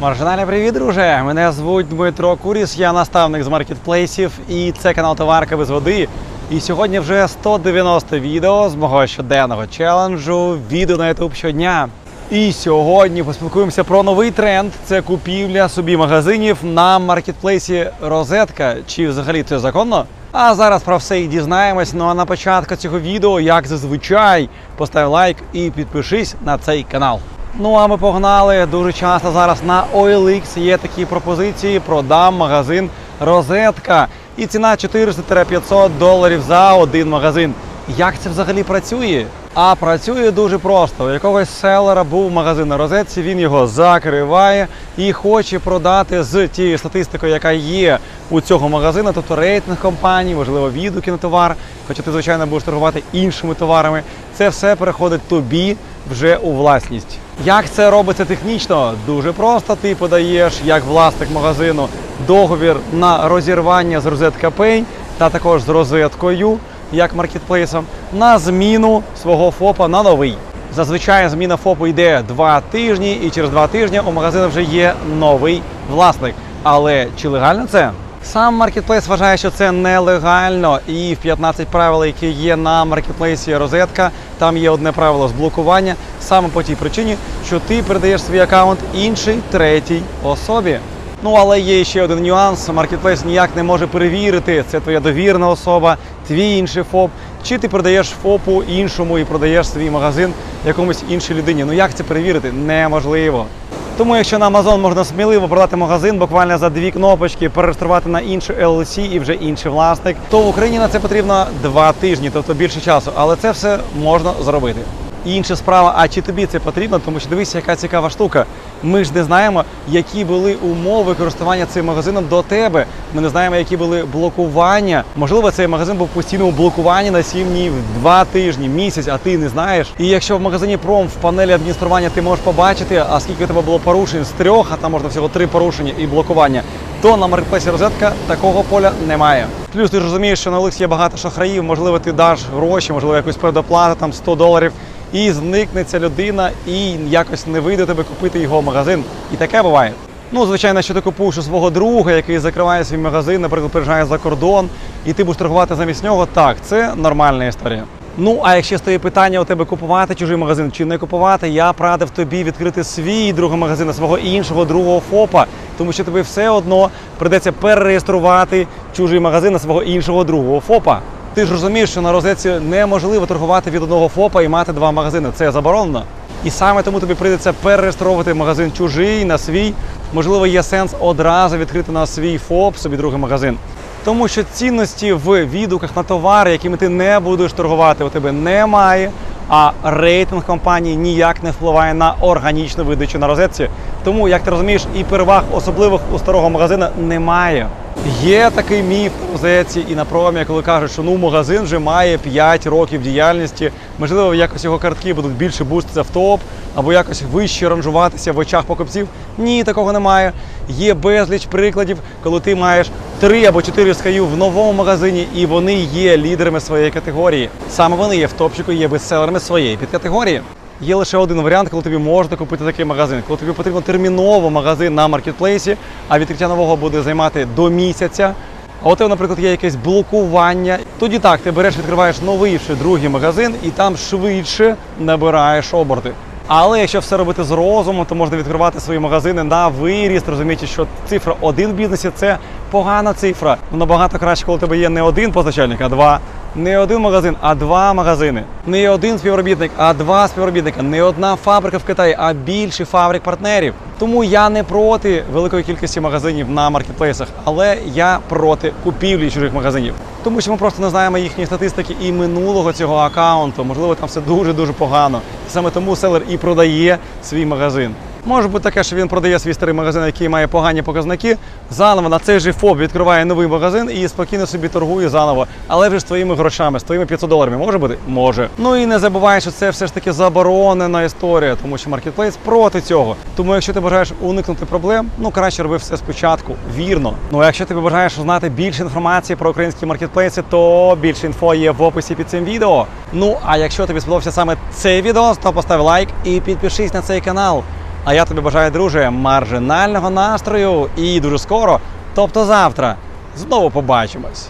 Маржинальний привіт, друже! Мене звуть Дмитро Куріс, я наставник з маркетплейсів і це канал Товарка без води. І сьогодні вже 190 відео з мого щоденного челенджу відео на YouTube щодня. І сьогодні поспілкуємося про новий тренд: це купівля собі магазинів на маркетплейсі Розетка. Чи взагалі це законно? А зараз про все і дізнаємось. Ну а на початку цього відео, як зазвичай, постав лайк і підпишись на цей канал. Ну а ми погнали. Дуже часто зараз на OLX є такі пропозиції. Продам магазин Розетка. І ціна 400-500 доларів за один магазин. Як це взагалі працює? А працює дуже просто. У якогось селера був магазин на розетці, він його закриває і хоче продати з тією статистикою, яка є у цього магазину, тобто рейтинг компанії, можливо, відгуки на товар. Хоча ти, звичайно, будеш торгувати іншими товарами. Це все переходить тобі вже у власність. Як це робиться технічно? Дуже просто. Ти подаєш як власник магазину договір на розірвання з розетка Pay та також з розеткою як маркетплейсом на зміну свого ФОПа на новий. Зазвичай зміна ФОПу йде два тижні, і через два тижні у магазину вже є новий власник. Але чи легально це? Сам маркетплейс вважає, що це нелегально, і в 15 правил, які є на маркетплейсі розетка, там є одне правило з блокування саме по тій причині, що ти передаєш свій аккаунт іншій третій особі. Ну але є ще один нюанс. Маркетплейс ніяк не може перевірити, це твоя довірна особа, твій інший ФОП, чи ти продаєш ФОПу іншому і продаєш свій магазин якомусь іншій людині. Ну як це перевірити? Неможливо. Тому, якщо на Amazon можна сміливо продати магазин, буквально за дві кнопочки, перереєструвати на іншу LLC і вже інший власник, то в Україні на це потрібно два тижні, тобто більше часу. Але це все можна зробити. І інша справа, а чи тобі це потрібно? Тому що дивися, яка цікава штука. Ми ж не знаємо, які були умови користування цим магазином до тебе. Ми не знаємо, які були блокування. Можливо, цей магазин був в постійному блокуванні на 7 днів, 2 тижні, місяць, а ти не знаєш. І якщо в магазині Пром в панелі адміністрування ти можеш побачити, а скільки у тебе було порушень з трьох, а там можна всього три порушення і блокування, то на маркетплейсі розетка такого поля немає. Плюс ти ж розумієш, що на Олексі є багато шахраїв, можливо, ти даш гроші, можливо, якусь предоплату, там 100 доларів і зникне ця людина, і якось не вийде тебе купити його магазин. І таке буває. Ну, звичайно, що ти купуєш у свого друга, який закриває свій магазин, наприклад, приїжджає за кордон, і ти будеш торгувати замість нього. Так, це нормальна історія. Ну, а якщо стоїть питання у тебе купувати чужий магазин чи не купувати, я б тобі відкрити свій другий магазин, свого іншого другого ФОПа, тому що тобі все одно придеться перереєструвати чужий магазин на свого іншого другого ФОПа. Ти ж розумієш, що на розетці неможливо торгувати від одного ФОПа і мати два магазини. Це заборонено. І саме тому тобі прийдеться перереєстровувати магазин чужий на свій. Можливо, є сенс одразу відкрити на свій ФОП собі другий магазин. Тому що цінності в відгуках на товари, якими ти не будеш торгувати, у тебе немає. А рейтинг компанії ніяк не впливає на органічну видачу на розетці. Тому, як ти розумієш, і переваг особливих у старого магазина немає. Є такий міф в розетці і на промі, коли кажуть, що ну магазин вже має 5 років діяльності. Можливо, якось його картки будуть більше буститися в топ або якось вище ранжуватися в очах покупців. Ні, такого немає. Є безліч прикладів, коли ти маєш три або чотири SKU в новому магазині, і вони є лідерами своєї категорії. Саме вони є в топчику, є бестселерами своєї підкатегорії. Є лише один варіант, коли тобі можна купити такий магазин. Коли тобі потрібно терміново магазин на маркетплейсі, а відкриття нового буде займати до місяця. А тебе, наприклад, є якесь блокування. Тоді так, ти береш, відкриваєш новий ще другий магазин і там швидше набираєш оберти. Але якщо все робити з розумом, то можна відкривати свої магазини на виріст, розуміючи, що цифра один в бізнесі це погана цифра. Ну, Набагато краще, коли у тебе є не один постачальник, а два. Не один магазин, а два магазини. Не один співробітник, а два співробітника. Не одна фабрика в Китаї, а більше фабрик партнерів. Тому я не проти великої кількості магазинів на маркетплейсах, але я проти купівлі чужих магазинів. Тому що ми просто не знаємо їхньої статистики і минулого цього аккаунту. Можливо, там все дуже дуже погано. Саме тому селер і продає свій магазин. Може бути таке, що він продає свій старий магазин, який має погані показники. Заново на цей же ФОП відкриває новий магазин і спокійно собі торгує заново, але вже з твоїми грошами, з твоїми 500 доларами. Може бути? Може. Ну і не забувай, що це все ж таки заборонена історія, тому що маркетплейс проти цього. Тому, якщо ти бажаєш уникнути проблем, ну краще роби все спочатку. Вірно. Ну а якщо ти бажаєш знати більше інформації про українські маркетплейси, то більше інфо є в описі під цим відео. Ну а якщо тобі сподобався саме цей відео, то постав лайк і підпишись на цей канал. А я тобі бажаю, друже, маржинального настрою і дуже скоро, тобто завтра, знову побачимось.